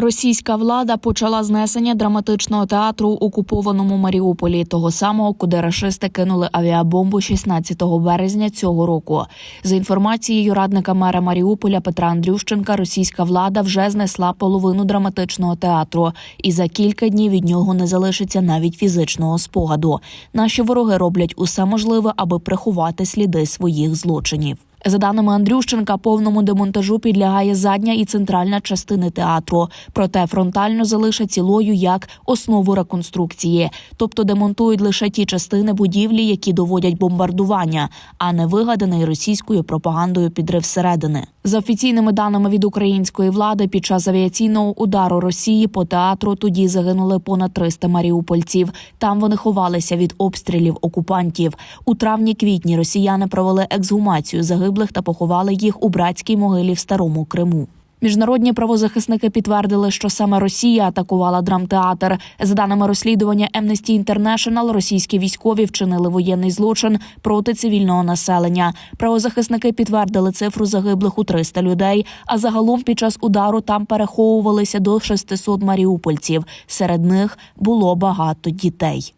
Російська влада почала знесення драматичного театру у окупованому Маріуполі, того самого, куди рашисти кинули авіабомбу 16 березня цього року. За інформацією радника мера Маріуполя Петра Андрющенка, російська влада вже знесла половину драматичного театру, і за кілька днів від нього не залишиться навіть фізичного спогаду. Наші вороги роблять усе можливе, аби приховати сліди своїх злочинів. За даними Андрющенка, повному демонтажу підлягає задня і центральна частини театру, проте фронтально залишать цілою як основу реконструкції, тобто демонтують лише ті частини будівлі, які доводять бомбардування, а не вигаданий російською пропагандою підрив середини. За офіційними даними від української влади, під час авіаційного удару Росії по театру тоді загинули понад 300 маріупольців. Там вони ховалися від обстрілів окупантів. У травні-квітні росіяни провели ексгумацію загиблих та поховали їх у братській могилі в старому Криму. Міжнародні правозахисники підтвердили, що саме Росія атакувала драмтеатр. За даними розслідування Amnesty International, російські військові вчинили воєнний злочин проти цивільного населення. Правозахисники підтвердили цифру загиблих у 300 людей. А загалом під час удару там переховувалися до 600 маріупольців. Серед них було багато дітей.